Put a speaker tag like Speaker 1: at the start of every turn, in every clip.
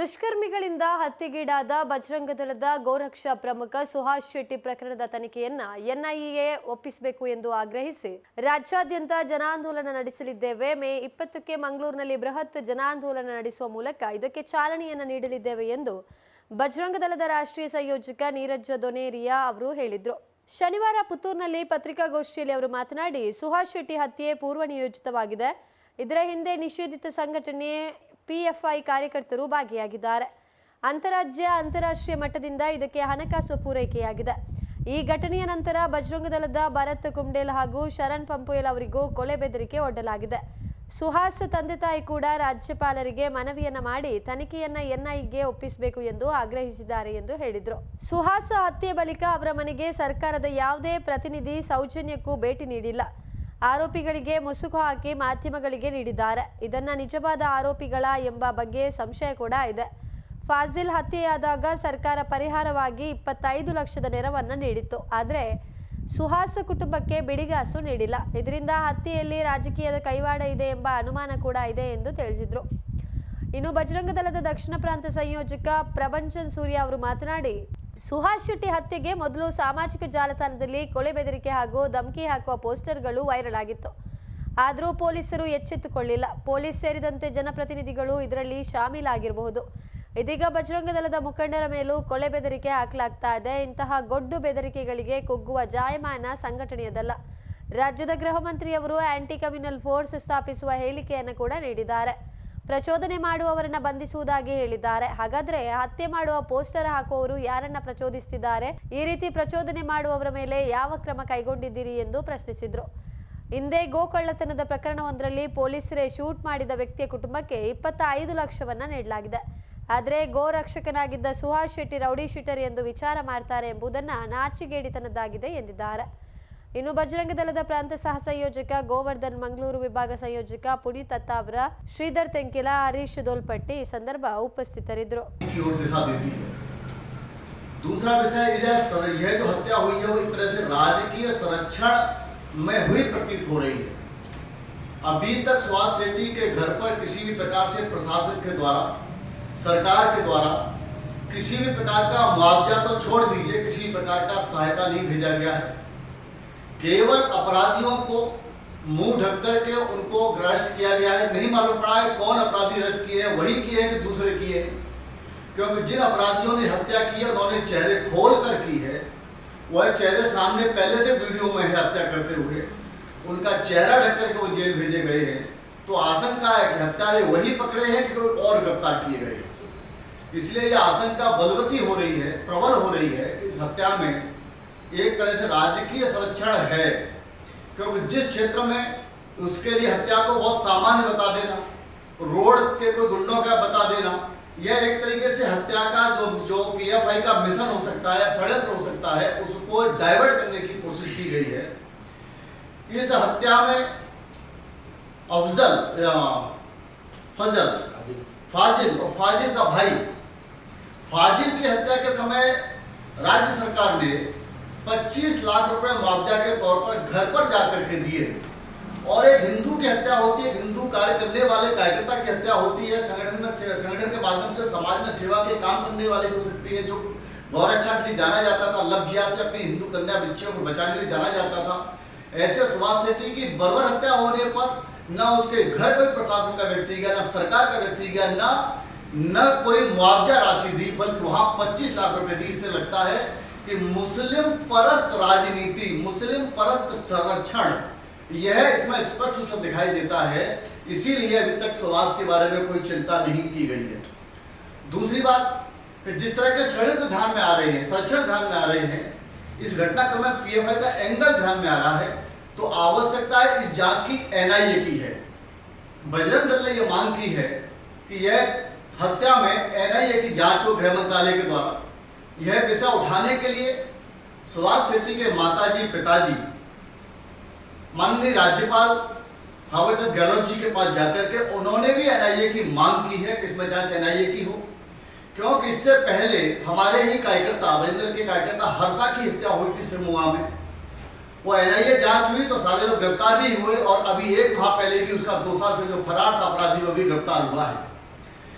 Speaker 1: ದುಷ್ಕರ್ಮಿಗಳಿಂದ ಹತ್ಯೆಗೀಡಾದ ಬಜರಂಗದಳದ ಗೋರಕ್ಷಾ ಪ್ರಮುಖ ಸುಹಾಸ್ ಶೆಟ್ಟಿ ಪ್ರಕರಣದ ತನಿಖೆಯನ್ನ ಎನ್ಐಎ ಒಪ್ಪಿಸಬೇಕು ಎಂದು ಆಗ್ರಹಿಸಿ ರಾಜ್ಯಾದ್ಯಂತ ಜನಾಂದೋಲನ ನಡೆಸಲಿದ್ದೇವೆ. ಮೇ ಇಪ್ಪತ್ತಕ್ಕೆ ಮಂಗಳೂರಿನಲ್ಲಿ ಬೃಹತ್ ಜನಾಂದೋಲನ ನಡೆಸುವ ಮೂಲಕ ಇದಕ್ಕೆ ಚಾಲನೆಯನ್ನು ನೀಡಲಿದ್ದೇವೆ ಎಂದು ಬಜರಂಗದಳದ ರಾಷ್ಟ್ರೀಯ ಸಂಯೋಜಕ ನೀರಜ್ ದೊನೇರಿಯಾ ಅವರು ಹೇಳಿದರು. ಶನಿವಾರ ಪುತ್ತೂರಿನಲ್ಲಿ ಪತ್ರಿಕಾಗೋಷ್ಠಿಯಲ್ಲಿ ಅವರು ಮಾತನಾಡಿ, ಸುಹಾಸ್ ಶೆಟ್ಟಿ ಹತ್ಯೆ ಪೂರ್ವ ನಿಯೋಜಿತವಾಗಿದೆ. ಇದರ ಹಿಂದೆ ನಿಷೇಧಿತ ಸಂಘಟನೆ ಪಿಎಫ್ಐ ಕಾರ್ಯಕರ್ತರು ಭಾಗಿಯಾಗಿದ್ದಾರೆ. ಅಂತಾರಾಜ್ಯ, ಅಂತಾರಾಷ್ಟ್ರೀಯ ಮಟ್ಟದಿಂದ ಇದಕ್ಕೆ ಹಣಕಾಸು ಪೂರೈಕೆಯಾಗಿದೆ. ಈ ಘಟನೆಯ ನಂತರ ಬಜರಂಗದಳದ ಭರತ್ ಕುಂಡೇಲ್ ಹಾಗೂ ಶರಣ್ ಪಂಪುಯಲ್ ಅವರಿಗೂ ಕೊಲೆ ಬೆದರಿಕೆ ಒಡ್ಡಲಾಗಿದೆ. ಸುಹಾಸ್ ತಂದೆ ತಾಯಿ ಕೂಡ ರಾಜ್ಯಪಾಲರಿಗೆ ಮನವಿಯನ್ನ ಮಾಡಿ ತನಿಖೆಯನ್ನ ಎನ್ಐಗೆ ಒಪ್ಪಿಸಬೇಕು ಎಂದು ಆಗ್ರಹಿಸಿದ್ದಾರೆ ಎಂದು ಹೇಳಿದರು. ಸುಹಾಸ್ ಹತ್ಯೆ ಬಳಿಕ ಅವರ ಮನೆಗೆ ಸರ್ಕಾರದ ಯಾವುದೇ ಪ್ರತಿನಿಧಿ ಸೌಜನ್ಯಕ್ಕೂ ಭೇಟಿ ನೀಡಿಲ್ಲ. ಆರೋಪಿಗಳಿಗೆ ಮುಸುಕು ಹಾಕಿ ಮಾಧ್ಯಮಗಳಿಗೆ ನೀಡಿದ್ದಾರೆ. ಇದನ್ನ ನಿಜವಾದ ಆರೋಪಿಗಳ ಎಂಬ ಬಗ್ಗೆ ಸಂಶಯ ಕೂಡ ಇದೆ. ಫಾಜಿಲ್ ಹತ್ಯೆಯಾದಾಗ ಸರ್ಕಾರ ಪರಿಹಾರವಾಗಿ ಇಪ್ಪತ್ತೈದು ಲಕ್ಷದ ನೆರವನ್ನು ನೀಡಿತ್ತು. ಆದರೆ ಸುಹಾಸ ಕುಟುಂಬಕ್ಕೆ ಬಿಡಿಗಾಸು ನೀಡಿಲ್ಲ. ಇದರಿಂದ ಹತ್ಯೆಯಲ್ಲಿ ರಾಜಕೀಯದ ಕೈವಾಡ ಇದೆ ಎಂಬ ಅನುಮಾನ ಕೂಡ ಇದೆ ಎಂದು ತಿಳಿಸಿದರು. ಇನ್ನು ಬಜರಂಗ ದಳದ ದಕ್ಷಿಣ ಪ್ರಾಂತ ಸಂಯೋಜಕ ಪ್ರಭಂಚನ್ ಸೂರ್ಯ ಅವರು ಮಾತನಾಡಿ ಸುಹಾಸ್ ಶೆಟ್ಟಿ ಹತ್ಯೆಗೆ ಮೊದಲು ಸಾಮಾಜಿಕ ಜಾಲತಾಣದಲ್ಲಿ ಕೊಲೆ ಬೆದರಿಕೆ ಹಾಗೂ ಧಮಕಿ ಹಾಕುವ ಪೋಸ್ಟರ್ಗಳು ವೈರಲ್ ಆಗಿತ್ತು. ಆದರೂ ಪೊಲೀಸರು ಎಚ್ಚೆತ್ತುಕೊಳ್ಳಿಲ್ಲ. ಪೊಲೀಸ್ ಸೇರಿದಂತೆ ಜನಪ್ರತಿನಿಧಿಗಳು ಇದರಲ್ಲಿ ಶಾಮೀಲಾಗಿರಬಹುದು. ಇದೀಗ ಬಜರಂಗದಳದ ಮುಖಂಡರ ಮೇಲೂ ಕೊಲೆ ಬೆದರಿಕೆ ಹಾಕಲಾಗ್ತಾ ಇದೆ. ಇಂತಹ ಗೊಡ್ಡು ಬೆದರಿಕೆಗಳಿಗೆ ಕುಗ್ಗುವ ಜಾಯಮಾನ ಸಂಘಟನೆಯದಲ್ಲ. ರಾಜ್ಯದ ಗೃಹ ಮಂತ್ರಿಯವರು ಆಂಟಿ ಕಮ್ಯುನಲ್ ಫೋರ್ಸ್ ಸ್ಥಾಪಿಸುವ ಹೇಳಿಕೆಯನ್ನು ಕೂಡ ನೀಡಿದ್ದಾರೆ. ಪ್ರಚೋದನೆ ಮಾಡುವವರನ್ನ ಬಂಧಿಸುವುದಾಗಿ ಹೇಳಿದ್ದಾರೆ. ಹಾಗಾದ್ರೆ ಹತ್ಯೆ ಮಾಡುವ ಪೋಸ್ಟರ್ ಹಾಕುವವರು ಯಾರನ್ನ ಪ್ರಚೋದಿಸುತ್ತಿದ್ದಾರೆ ಈ ರೀತಿ ಪ್ರಚೋದನೆ ಮಾಡುವವರ ಮೇಲೆ ಯಾವ ಕ್ರಮ ಕೈಗೊಂಡಿದ್ದೀರಿ ಎಂದು ಪ್ರಶ್ನಿಸಿದ್ರು. ಹಿಂದೆ ಗೋಕಳ್ಳತನದ ಪ್ರಕರಣವೊಂದರಲ್ಲಿ ಪೊಲೀಸರೇ ಶೂಟ್ ಮಾಡಿದ ವ್ಯಕ್ತಿಯ ಕುಟುಂಬಕ್ಕೆ ಇಪ್ಪತ್ತ ಐದು ಲಕ್ಷವನ್ನ ನೀಡಲಾಗಿದೆ. ಆದರೆ ಗೋ ರಕ್ಷಕನಾಗಿದ್ದ ಸುಹಾಸ್ ಶೆಟ್ಟಿ ರೌಡಿ ಶೀಟರ್ ಎಂದು ವಿಚಾರ ಮಾಡ್ತಾರೆ ಎಂಬುದನ್ನ ನಾಚಿಗೇಡಿತನದ್ದಾಗಿದೆ ಎಂದಿದ್ದಾರೆ. ಇನ್ನು ಬಜರಂಗ ದಳದ ಪ್ರಾಂತ ಸಹ ಸಂಯೋಜಕ ಗೋವರ್ಧನ್ ಮಂಗಳೂರು ವಿಭಾಗ ಸಂಯೋಜಕ ಪುನೀತ್ ಅತ್ತಾವರ ಶ್ರೀಧರ್ ತೆಂಕಿಲ ಹರೀಶ್ ದೋಲ್ಪಟ್ಟಿ ಈ ಸಂದರ್ಭ ಉಪಸ್ಥಿತರಿದ್ದರು
Speaker 2: की ओर दिशा देती है दूसरा विषय यह सर- यह जो हत्या हुई है वो एक तरह से राजकीय संरक्षण में हुई प्रतीत हो रही है अभी तक सुभाष शेट्टी के घर पर किसी भी प्रकार से प्रशासन के द्वारा सरकार के द्वारा किसी भी प्रकार का मुआवजा तो छोड़ दीजिए किसी भी प्रकार का सहायता नहीं भेजा गया है केवल अपराधियों को मुँह ढक करके उनको अरेस्ट किया गया है। नहीं मालूम पड़ा है कौन अपराधी अरेस्ट किए हैं, वही किए हैं कि दूसरे किए हैं। क्योंकि जिन अपराधियों ने हत्या की है, उन्होंने चेहरे खोल कर की है, वह चेहरे सामने पहले से वीडियो में है हत्या करते हुए। उनका चेहरा ढक करके वो जेल भेजे गए हैं। तो आशंका है कि हत्यारे वही पकड़े हैं कि कोई और गिरफ़्तार किए गए इसलिए यह आशंका बलवती हो रही है, प्रबल हो रही है इस हत्या में एक तरह से राजकीय संरक्षण है। क्योंकि जिस क्षेत्र में उसके लिए हत्या को बहुत सामान्य बता देना, रोड के कोई गुंडों का बता देना, यह एक तरीके से हत्या का जो जो पीएफआई का मिशन हो सकता है, षड्यंत्र हो सकता है, उसको डाइवर्ट करने की कोशिश की गई है। इस हत्या में अफजल फजल, फाजिल और फाजिल का भाई, फाजिल की हत्या के समय राज्य सरकार ने 25 लाख रुपए मुआवजा के तौर पर घर पर जाकर के दिए। और एक हिंदू की हत्या होती है हिंदू कार्य करने वाले कार्यकर्ता की हत्या होती है, संगठन में संगठन के माध्यम से समाज में सेवा के काम करने वाले हो सकती है, जो गौरक्षा के लिए जाना जाता था लब जिया से अपनी हिंदू कन्या बच्चियों को बचाने के लिए जाना जाता था। ऐसे सुभाष शेट्टी की बर्बर हत्या होने पर न उसके घर कोई प्रशासन का व्यक्ति गया, न सरकार का व्यक्ति गया, न न कोई मुआवजा राशि दी, बल्कि वहाँ 25 लाख रुपए दी। इससे लगता है कि मुस्लिम परस्त राजनीति, मुस्लिम परस्त संरक्षण, यह इसमें स्पष्ट रूप से दिखाई देता है। इसीलिए अभी तक सुभाष के बारे में कोई चिंता नहीं की गई है। दूसरी बात कि जिस तरह के षड्यंत्र ध्यान में आ रहे हैं, संरक्षण ध्यान में आ रहे हैं, इस घटनाक्रम में पीएफआई का एंगल ध्यान में आ रहा है तो आवश्यकता है इस जाँच की एनआईए की है। बजरंग दल ने यह मांग की है कि यह हत्या में एनआईए की जाँच हो गृह मंत्रालय के द्वारा। यह विषय उठाने के लिए सुभाष शेट्टी के माताजी, पिताजी, माननीय राज्यपाल थावरचंद गहलोत जी के पास जाकर के उन्होंने भी एनआईए की मांग की है कि इसमें जाँच एनआईए की हो। क्योंकि इससे पहले हमारे ही कार्यकर्ता, अमरिंदर के कार्यकर्ता हर्षा की हत्या हुई थी सिमुआ में। वो एनआईए जाँच हुई तो सारे लोग गिरफ़्तार भी हुए और अभी एक माह पहले भी उसका दो साल से जो फरार था अपराधी, वो भी गिरफ़्तार हुआ है।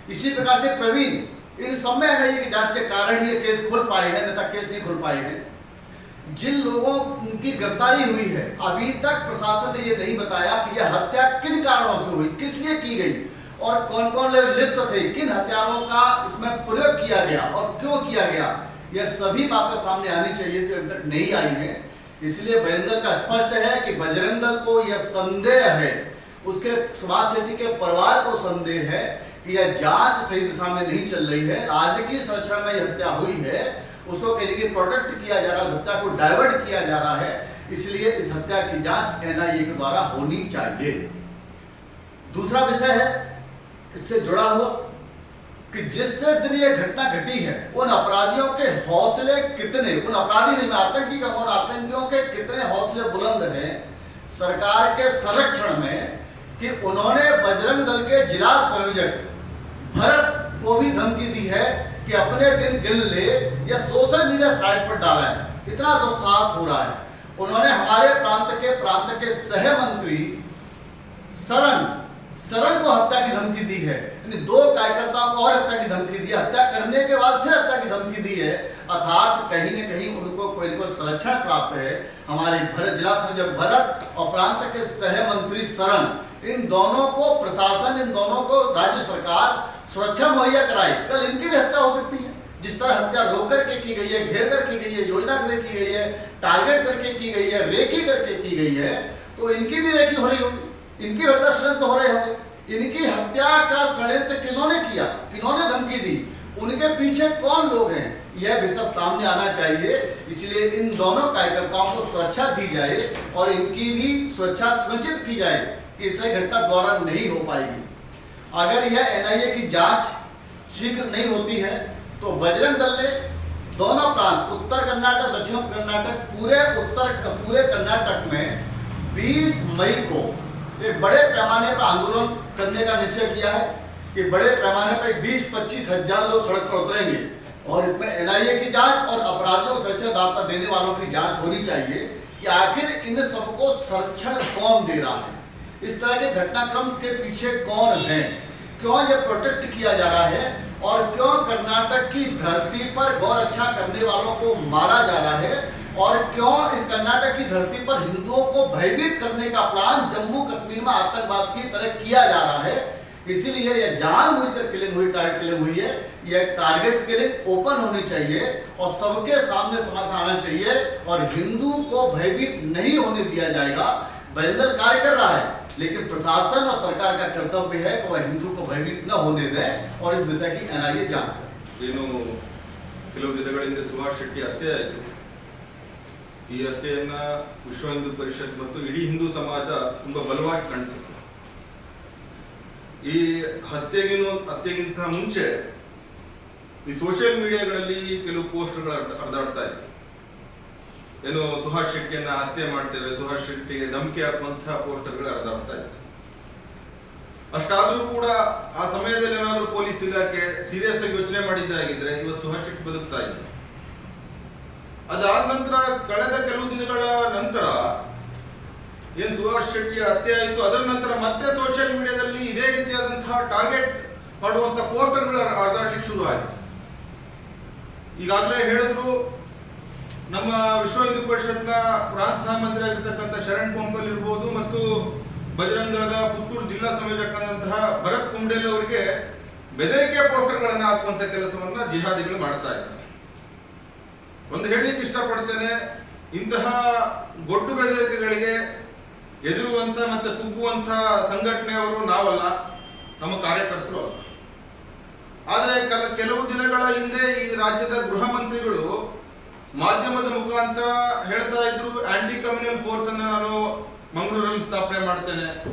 Speaker 2: इसी प्रकार से प्रवीण इन सब में एनआईए की जाँच के कारण ये केस खुल पाए हैं अन्यथा केस नहीं खुल पाए हैं। जिन लोगों की गिरफ्तारी हुई है, अभी तक प्रशासन ने ये नहीं बताया कि यह हत्या किन कारणों से हुई, किस लिए की गई, और कौन कौन लोग लिप्त थे, किन हथियारों का इसमें प्रयोग किया गया और क्यों किया गया यह सभी बातें सामने आनी चाहिए जो अभी तक नहीं आई है। इसलिए बजरंग दल का स्पष्ट है कि बजरंग दल को यह संदेह है उसके सुभाष शेट्टी के परिवार को संदेह है कि यह जाँच सही दिशा में नहीं चल रही है। राजकीय संरक्षण में हत्या हुई है। उसको कहीं कि प्रोटेक्ट किया जा रहा है हत्या को डाइवर्ट किया जा रहा है। इसलिए इस हत्या की जाँच एनआईए के द्वारा होनी चाहिए। दूसरा विषय है, इससे जुड़ा हुआ, कि जिस दिन ये घटना घटी है, उन अपराधियों के हौसले कितने, उन अपराधी नहीं आतंकी का आतंकियों के कितने हौसले बुलंद हैं, सरकार के संरक्षण में कि उन्होंने बजरंग दल के जिला संयोजक भरत को भी धमकी दी है कि अपने दिन गिन ले या सोशल मीडिया साइट पर डाला है। इतना दुस्साहस हो रहा है। उन्होंने हमारे प्रांत के प्रांत के सह मंत्री सरन सरन को हत्या की धमकी दी है। यानी दो कार्यकर्ताओं को और हत्या की धमकी दी, हत्या करने के बाद फिर हत्या की धमकी दी है। अर्थात कहीं न कहीं उनको कोई कोई संरक्षण प्राप्त है। हमारे भरत जिला संयोजक भरत और प्रांत के सह मंत्री सरन इन दोनों को प्रशासन, इन दोनों को राज्य सरकार सुरक्षा मुहैया कराए कल इनकी भी हत्या हो सकती है। जिस तरह हत्या रोक करके की गई है, घेर कर की गई है, योजना करके की गई है, टारगेट करके की गई है, रेकी करके की गई है तो इनकी भी रेकी हो रही होगी। इनकी हत्या षड्यंत्र हो रहे होंगे। इनकी हत्या का षड्यंत्र किन्होंने किया? किन्होंने धमकी दी? उनके पीछे कौन लोग हैं? यह विषय सामने आना चाहिए। इसलिए इन दोनों कार्यकर्ताओं को सुरक्षा दी जाए और इनकी भी सुरक्षा सुनिश्चित की जाए कि इस घटना द्वारा नहीं हो पाएगी। अगर यह एनआईए की जाँच शीघ्र नहीं होती है तो बजरंग दल ने दोनों प्रांत, उत्तर कर्नाटक, दक्षिण कर्नाटक, पूरे उत्तर पूरे कर्नाटक में 20 मई को एक बड़े पैमाने पर आंदोलन करने का निश्चय किया है कि बड़े पैमाने पर 20-25 हज़ार लोग सड़क पर उतरेंगे। और इसमें एनआईए की जाँच और अपराधियों को संरक्षण दाता देने वालों की जाँच होनी चाहिए कि आखिर इन सबको संरक्षण कौन दे रहा है? इस तरह के घटनाक्रम के पीछे कौन है? क्यों ये प्रोटेक्ट किया जा रहा है? और क्यों कर्नाटक की धरती पर गौर अच्छा करने वालों को मारा जा रहा है? और क्यों इस कर्नाटक की धरती पर हिंदुओं को भयभीत करने का प्लान जम्मू कश्मीर में आतंकवाद की तरह किया जा रहा है इसीलिए यह जानबूझकर किलिंग हुई टारगेट किलिंग हुई है यह टारगेट किलिंग ओपन होनी चाहिए और सबके सामने समाधान आना चाहिए और हिंदू को भयभीत नहीं होने दिया जाएगा बजरंग कार्य कर रहा है लेकिन प्रशासन और सरकार का कर्तव्य है कि वह हिंदू को भयभीत न होने दे और इस विषय की एनआईए जांच करे
Speaker 3: ಏನು ಕೆಲವು ದಿನಗಳ ಹಿಂದೆ ಸುಭಾಷ್ ಶೆಟ್ಟಿ ಹತ್ಯೆ ಆಯಿತು ಈ ಹತ್ಯೆಯನ್ನ ವಿಶ್ವ ಹಿಂದೂ ಪರಿಷತ್ ಮತ್ತು ಇಡೀ ಹಿಂದೂ ಸಮಾಜ ತುಂಬಾ ಬಲವಾಗಿ ಕಾಣಿಸುತ್ತೆ ಈ ಹತ್ಯೆಗಿನ ಹತ್ಯೆಗಿಂತ ಮುಂಚೆ ಈ ಸೋಷಿಯಲ್ ಮೀಡಿಯಾಗಳಲ್ಲಿ ಕೆಲವು ಪೋಸ್ಟ್ಗಳು ಹರಿದಾಡ್ತಾ ಇತ್ತು ಏನು ಸುಹಾಸ್ ಶೆಟ್ಟಿಯನ್ನ ಹತ್ಯೆ ಮಾಡ್ತೇವೆ, ಸುಹಾಸ್ ಶೆಟ್ಟಿಗೆ ಧಮಕಿ ಹಾಕುವಂತಹ ಪೋಸ್ಟರ್ಗಳು ಹರಿದಾಡ್ತಾ ಇತ್ತು ಅಷ್ಟಾದ್ರೂ ಕೂಡ ಆ ಸಮಯದಲ್ಲಿ ಏನಾದ್ರೂ ಪೊಲೀಸ್ ಇಲಾಖೆ ಸೀರಿಯಸ್ ಆಗಿ ಯೋಚನೆ ಮಾಡಿದ್ದಾಗಿದ್ರೆ ಇವತ್ತು ಸುಹಾಸ್ ಶೆಟ್ಟಿ ಬದುಕ್ತಾ ಇದ್ರು ಅದಾದ ನಂತರ ಕಳೆದ ಕೆಲವು ದಿನಗಳ ನಂತರ ಏನ್ ಸುಭಾಷ್ ಶೆಟ್ಟಿ ಹತ್ಯೆ ಆಯಿತು, ಅದರ ನಂತರ ಮತ್ತೆ ಸೋಷಿಯಲ್ ಮೀಡಿಯಾದಲ್ಲಿ ಇದೇ ರೀತಿಯಾದಂತಹ ಟಾರ್ಗೆಟ್ ಮಾಡುವಂತ ಪೋಸ್ಟರ್ಗಳು ಹರಿದಾಡ್ಲಿಕ್ಕೆ ಶುರು ಆಯಿತು. ಈಗಾಗಲೇ ಹೇಳಿದ್ರು, ನಮ್ಮ ವಿಶ್ವ ಹಿಂದೂ ಪರಿಷತ್ನ ಪ್ರಾಂತ ಸಹಮಂತ್ರಿ ಆಗಿರ್ತಕ್ಕಂಥ ಶರಣ್ ಪೊಂಗಲ್ ಇರ್ಬೋದು ಮತ್ತು ಬಜರಂಗ ದಳದ ಪುತ್ತೂರು ಜಿಲ್ಲಾ ಸಂಯೋಜಕ ಭರತ್ ಕುಂಡೇಲ್ ಅವರಿಗೆ ಬೆದರಿಕೆ ಪೋಸ್ಟರ್ಗಳನ್ನು ಹಾಕುವಂತ ಕೆಲಸವನ್ನ ಜಿಹಾದಿಗಳು ಮಾಡ್ತಾ ಇದ್ದಾರೆ. ಒಂದು ಹೇಳಲಿಕ್ಕೆ ಇಷ್ಟಪಡ್ತೇನೆ, ಇಂತಹ ಗೊಡ್ಡು ಬೆದರಿಕೆಗಳಿಗೆ ಎದುರುವಂತ ಮತ್ತೆ ಕುಗ್ಗುವಂತ ಸಂಘಟನೆಯವರು ನಾವಲ್ಲ, ನಮ್ಮ ಕಾರ್ಯಕರ್ತರು ಅಲ್ಲ. ಆದ್ರೆ ಕಲ- ಕೆಲವು ದಿನಗಳ ಹಿಂದೆ ಈ ರಾಜ್ಯದ ಗೃಹ ಮಂತ್ರಿಗಳು ಮಾಧ್ಯಮದ ಮುಖಾಂತರ ಹೇಳ್ತಾ ಇದ್ರು ಆಂಟಿ ಕಮ್ಯುನಲ್ ಫೋರ್ಸ್ ಅನ್ನ ನಾನು ಮಂಗಳೂರಲ್ಲಿ ಸ್ಥಾಪನೆ ಮಾಡ್ತೇನೆ,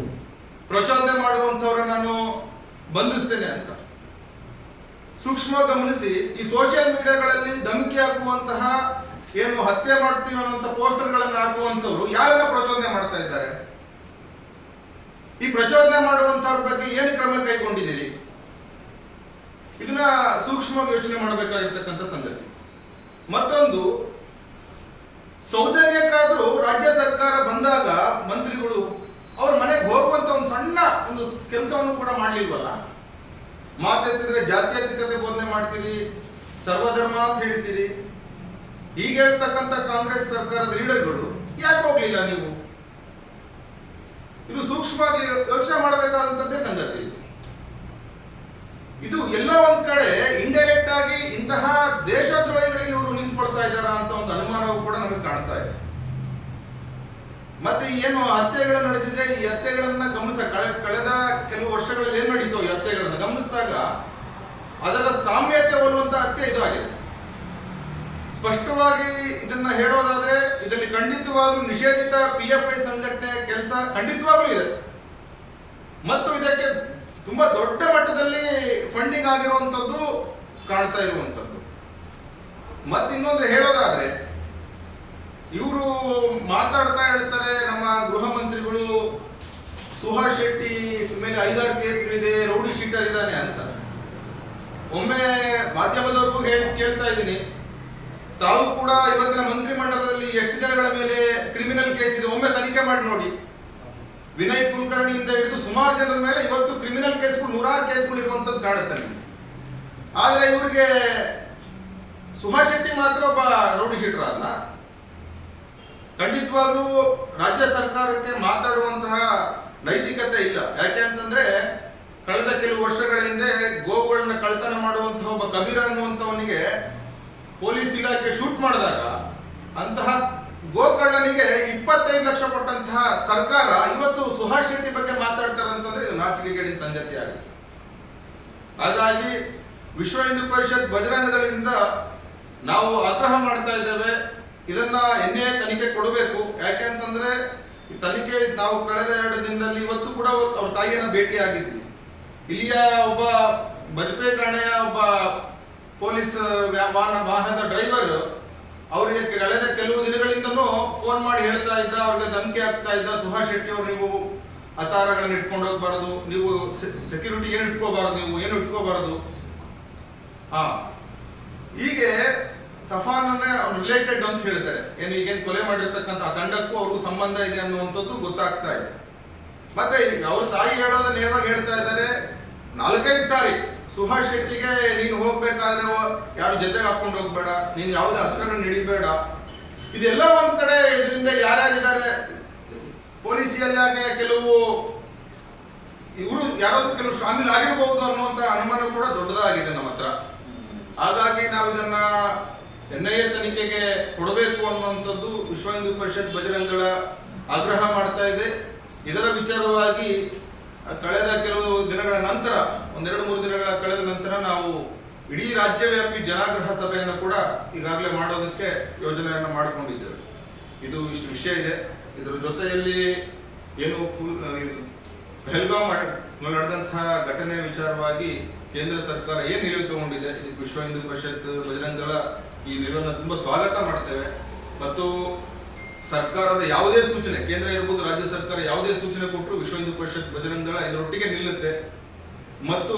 Speaker 3: ಪ್ರಚೋದನೆ ಮಾಡುವಂತವ್ರನ್ನ ನಾನು ಬಂಧಿಸ್ತೇನೆ ಅಂತ. ಸೂಕ್ಷ್ಮ ಗಮನಿಸಿ, ಈ ಸೋಷಿಯಲ್ ಮೀಡಿಯಾಗಳಲ್ಲಿ ಧಮಕಿ ಹಾಕುವಂತಹ ಏನು ಹತ್ಯೆ ಮಾಡ್ತೀವಿ ಪೋಸ್ಟರ್ ಪೋಸ್ಟರ್ಗಳನ್ನು ಹಾಕುವಂತವ್ರು ಯಾರೆಲ್ಲ ಪ್ರಚೋದನೆ ಮಾಡ್ತಾ ಇದ್ದಾರೆ? ಈ ಪ್ರಚೋದನೆ ಮಾಡುವಂತವ್ರ ಬಗ್ಗೆ ಏನು ಕ್ರಮ ಕೈಗೊಂಡಿದ್ದೀರಿ? ಇದನ್ನ ಸೂಕ್ಷ್ಮವಾಗಿ ಯೋಚನೆ ಮಾಡಬೇಕಾಗಿರ್ತಕ್ಕಂಥ ಸಂಗತಿ. ಮತ್ತೊಂದು, ಸೌಜನ್ಯಕ್ಕಾದರೂ ರಾಜ್ಯ ಸರ್ಕಾರ ಬಂದಾಗ ಮಂತ್ರಿಗಳು ಅವ್ರ ಮನೆಗೆ ಹೋಗುವಂತ ಒಂದು ಸಣ್ಣ ಒಂದು ಕೆಲಸವನ್ನು ಕೂಡ ಮಾಡ್ಲಿಲ್ವಲ್ಲ? ಮಾತೆತ್ತಿದ್ರೆ ಜಾತ್ಯತೀತತೆ ಬೋಧನೆ ಮಾಡ್ತೀರಿ, ಸರ್ವಧರ್ಮ ಅಂತ ಹೇಳ್ತೀರಿ. ಈಗ ಹೇಳ್ತಕ್ಕಂಥ ಕಾಂಗ್ರೆಸ್ ಸರ್ಕಾರದ ಲೀಡರ್ಗಳು ಯಾಕೆ ಹೋಗ್ಲಿಲ್ಲ ನೀವು? ಇದು ಸೂಕ್ಷ್ಮವಾಗಿ ಯೋಚನೆ ಮಾಡಬೇಕಾದಂತದ್ದೇ ಸಂಗತಿ. ಇದು ಎಲ್ಲ ಒಂದ್ ಕಡೆ ಇಂಡೈರೆಕ್ಟ್ ಆಗಿ ಇಂತಹ ದೇಶದ್ರೋಹಿಗಳಿಗೆ ಇವರು ನಿಂತ್ಕೊಳ್ತಾ ಇದ್ದಾರಾ ಅಂತ ಒಂದು ಅನುಮಾನವು ಕೂಡ ನಮಗೆ ಕಾಣ್ತಾ ಇದೆ. ಮತ್ತೆ ಏನು ಹತ್ಯೆಗಳು ನಡೆದಿದೆ, ಈ ಹತ್ಯೆಗಳನ್ನ ಗಮನಿಸ, ಕಳೆ- ಕಳೆದ ಕೆಲವು ವರ್ಷಗಳಲ್ಲಿ ಏನ್ ನಡೀತು ಈ ಹತ್ಯೆಗಳನ್ನ ಗಮನಿಸಿದಾಗ, ಅದರ ಸಾಮ್ಯತೆ ಹೋಲುವಂತ ಹತ್ಯೆ ಇದು ಆಗಿದೆ. ಸ್ಪಷ್ಟವಾಗಿ ಇದನ್ನ ಹೇಳೋದಾದ್ರೆ, ಇದರಲ್ಲಿ ಖಂಡಿತವಾಗ್ಲೂ ನಿಷೇಧಿತ ಪಿ ಎಫ್ ಐ ಸಂಘಟನೆ ಕೆಲಸ ಖಂಡಿತವಾಗ್ಲೂ ಇದೆ. ಮತ್ತು ಇದಕ್ಕೆ ತುಂಬಾ ದೊಡ್ಡ ಮಟ್ಟದಲ್ಲಿ ಫಂಡಿಂಗ್ ಆಗಿರುವಂತದ್ದು ಕಾಣ್ತಾ ಇರುವಂತದ್ದು. ಮತ್ತಿನ್ನೊಂದು ಹೇಳೋದಾದ್ರೆ ಇವರು ಮಾತಾಡ್ತಾ ಹೇಳ್ತಾರೆ, ನಮ್ಮ ಗೃಹ ಮಂತ್ರಿಗಳು, ಸುಹಾಸ್ ಶೆಟ್ಟಿ ಮೇಲೆ ಐದಾರು ಕೇಸ್ಗಳಿದೆ, ರೌಡಿ ಶೀಟರ್ ಇದ್ದಾನೆ ಅಂತ. ಒಮ್ಮೆ ಮಾಧ್ಯಮದವ್ರಿಗೂ ಕೇಳ್ತಾ ಇದ್ದೀನಿ. ತಾವು ಕೂಡ ಇವತ್ತಿನ ಮಂತ್ರಿಮಂಡಲದಲ್ಲಿ ಎಷ್ಟು ಜನಗಳ ಮೇಲೆ ಕ್ರಿಮಿನಲ್ ಕೇಸ್ ಇದೆ, ಒಮ್ಮೆ ತನಿಖೆ ಮಾಡಿ ನೋಡಿ. ವಿನಯ್ ಕುಲಕರ್ಣಿಯಿಂದ ಹಿಡಿದು ಸುಮಾರು ಜನರ ಮೇಲೆ ಇವತ್ತು ಕ್ರಿಮಿನಲ್ ಕೇಸ್ಗಳು ನೂರಾರು ಕೇಸ್ಗಳು ಇರುವಂತದ್ದು ಕಾಣುತ್ತೆ ಆದ್ರೆ ಇವರಿಗೆ ಸುಹಾಸ್ ಶೆಟ್ಟಿ ಮಾತ್ರ ಒಬ್ಬ ರೌಡಿ ಶೀಟರ್ ಅಲ್ಲ. ಖಂಡಿತವಾಗ್ಲೂ ರಾಜ್ಯ ಸರ್ಕಾರಕ್ಕೆ ಮಾತಾಡುವಂತಹ ನೈತಿಕತೆ ಇಲ್ಲ. ಯಾಕೆ ಅಂತಂದ್ರೆ ಕಳೆದ ಕೆಲವು ವರ್ಷಗಳ ಹಿಂದೆ ಗೋವುಗಳನ್ನ ಕಳ್ತನ ಮಾಡುವಂತಹ ಒಬ್ಬ ಕಬೀರ್ ಅನ್ನುವಂಥವನಿಗೆ ಪೊಲೀಸ್ ಇಲಾಖೆ ಶೂಟ್ ಮಾಡಿದಾಗ ಅಂತಹ ಗೋಕರ್ಣನಿಗೆ ಇಪ್ಪತ್ತೈದು ಲಕ್ಷ ಕೊಟ್ಟಂತಹ ಸರ್ಕಾರ ಇವತ್ತು ಸುಹಾಸ್ ಶೆಟ್ಟಿ ಬಗ್ಗೆ ಮಾತಾಡ್ತಾರೆ ಅಂತಂದ್ರೆ ಇದು ನಾಚಿಕೆಗೇಡಿನ ಸಂಗತಿ ಆಗುತ್ತೆ ಹಾಗಾಗಿ ವಿಶ್ವ ಹಿಂದೂ ಪರಿಷತ್ ಬಜರಂಗ ದಳದಿಂದ ನಾವು ಆಗ್ರಹ ಮಾಡ್ತಾ ಇದ್ದೇವೆ. ಇದನ್ನ ಎನ್ನೇ ತನಿಖೆ ಕೊಡಬೇಕು. ಯಾಕೆ ಅಂತಂದ್ರೆ ಈ ತನಿಖೆ ನಾವು ಕಳೆದ ಎರಡು ದಿನದಲ್ಲಿ ಇವತ್ತು ಕೂಡ ಅವ್ರ ತಾಯಿಯನ್ನ ಭೇಟಿ ಆಗಿದ್ವಿ ಇಲ್ಲಿಯ ಒಬ್ಬ ಬಜಪೆ ಠಾಣೆಯ ಒಬ್ಬ ಪೊಲೀಸ್ ವಾಹನ, ವಾಹನದ ಡ್ರೈವರ್ ಅವರಿಗೆ ಕಳೆದ ಕೆಲವು ದಿನಗಳಿಂದನೂ ಫೋನ್ ಮಾಡಿ ಹೇಳ್ತಾ ಇದ್ದ, ಅವ್ರಿಗೆ ಧಮಕಿ ಆಗ್ತಾ ಇದ್ದ ಸುಹಾಸ್ ಶೆಟ್ಟಿ ಅವರು ನೀವು ಹತಾರಗಳನ್ನ ಇಟ್ಕೊಂಡು ಹೋಗ್ಬಾರ್ದು, ನೀವು ಸೆಕ್ಯೂರಿಟಿ ಏನು ಇಟ್ಕೋಬಾರದು, ನೀವು ಏನು ಇಟ್ಕೋಬಾರ್ದು? ಹಾ. ಹೀಗೆ ಸಫಾನನ್ನೇ ರಿಲೇಟೆಡ್ ಅಂತ ಹೇಳ್ತಾರೆ. ಏನು ಈಗೇನು ಕೊಲೆ ಮಾಡಿರ್ತಕ್ಕಂಥ ಆ ತಂಡಕ್ಕೂ ಅವ್ರಿಗೂ ಸಂಬಂಧ ಇದೆ ಅನ್ನುವಂಥದ್ದು ಗೊತ್ತಾಗ್ತಾ ಇದೆ. ಮತ್ತೆ ಅವ್ರ ತಾಯಿ ಹೇಳೋದ ನೇರವಾಗಿ ಹೇಳ್ತಾ ಇದ್ದಾರೆ. ನಾಲ್ಕೈದು ಸಾರಿ ಸುಭಾಷ್ ಶೆಟ್ಟಿಗೆ ನೀನು ಹೋಗ್ಬೇಕಾದ್ರೆ ಯಾರು ಜೊತೆಗೆ ಹಾಕೊಂಡು ಹೋಗ್ಬೇಡ, ನೀನು ಯಾವುದೇ ಅಸ್ತ್ರಗಳನ್ನ ಹಿಡಿಬೇಡ. ಇದೆಲ್ಲ ಒಂದ್ ಕಡೆ ಇದರಿಂದ ಯಾರ್ಯಾರಿದ್ದಾರೆ? ಪೊಲೀಸ್ ಇಲಾಖೆ ಕೆಲವು ಇವರು ಯಾರೋ ಕೆಲವು ಶಾಮಿಲ್ ಆಗಿರಬಹುದು ಅನ್ನುವಂತ ಅನುಮಾನ ಕೂಡ ದೊಡ್ಡದಾಗಿದೆ ನಮ್ಮ ಹತ್ರ. ಹಾಗಾಗಿ ನಾವು ಇದನ್ನ ಎನ್ ಐ ಎ ತನಿಖೆಗೆ ಕೊಡಬೇಕು ಅನ್ನುವಂಥದ್ದು ವಿಶ್ವ ಹಿಂದೂ ಪರಿಷತ್ ಬಜರಂಗಳ ಆಗ್ರಹ ಮಾಡ್ತಾ ಇದೆ. ಇದರ ವಿಚಾರವಾಗಿ ಕಳೆದ ಕೆಲವು ದಿನಗಳ ನಂತರ, ಒಂದೆರಡು ಮೂರು ದಿನಗಳ ಕಳೆದ ನಂತರ ನಾವು ಇಡೀ ರಾಜ್ಯವ್ಯಾಪಿ ಜನಾಗ್ರಹ ಸಭೆಯನ್ನು ಕೂಡ ಈಗಾಗಲೇ ಮಾಡೋದಕ್ಕೆ ಯೋಜನೆಯನ್ನು ಮಾಡಿಕೊಂಡಿದ್ದೇವೆ. ಇದು ಇಷ್ಟು ವಿಷಯ ಇದೆ. ಇದರ ಜೊತೆಯಲ್ಲಿ ಏನು ಪೆಹಲ್ಗಾಮ್ ನಡೆದಂತಹ ಘಟನೆ ವಿಚಾರವಾಗಿ ಕೇಂದ್ರ ಸರ್ಕಾರ ಏನ್ ನಿಲುವು ತಗೊಂಡಿದೆ? ವಿಶ್ವ ಹಿಂದೂ ಪರಿಷತ್ ಬಜರಂಗಗಳ ಈ ನಿಲುವನ್ನು ತುಂಬಾ ಸ್ವಾಗತ ಮಾಡ್ತೇವೆ. ಮತ್ತು ಸರ್ಕಾರದ ಯಾವುದೇ ಸೂಚನೆ, ಕೇಂದ್ರ ಇರ್ಬೋದು ರಾಜ್ಯ ಸರ್ಕಾರ ಯಾವುದೇ ಸೂಚನೆ ಕೊಟ್ಟರು ವಿಶ್ವ ಹಿಂದೂ ಪರಿಷತ್ ಬಜರಂಗಗಳ ಇದರೊಟ್ಟಿಗೆ ನಿಲ್ಲುತ್ತೆ. ಮತ್ತು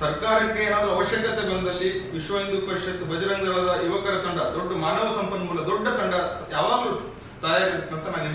Speaker 3: ಸರ್ಕಾರಕ್ಕೆ ಏನಾದರೂ ಅವಶ್ಯಕತೆ ಬಂದಲ್ಲಿ ವಿಶ್ವ ಹಿಂದೂ ಪರಿಷತ್ ಬಜರಂಗದಳದ ಯುವಕರ ತಂಡ, ದೊಡ್ಡ ಮಾನವ ಸಂಪನ್ಮೂಲ, ದೊಡ್ಡ ತಂಡ ಯಾವಾಗಲೂ ಅಂತ ನಾನು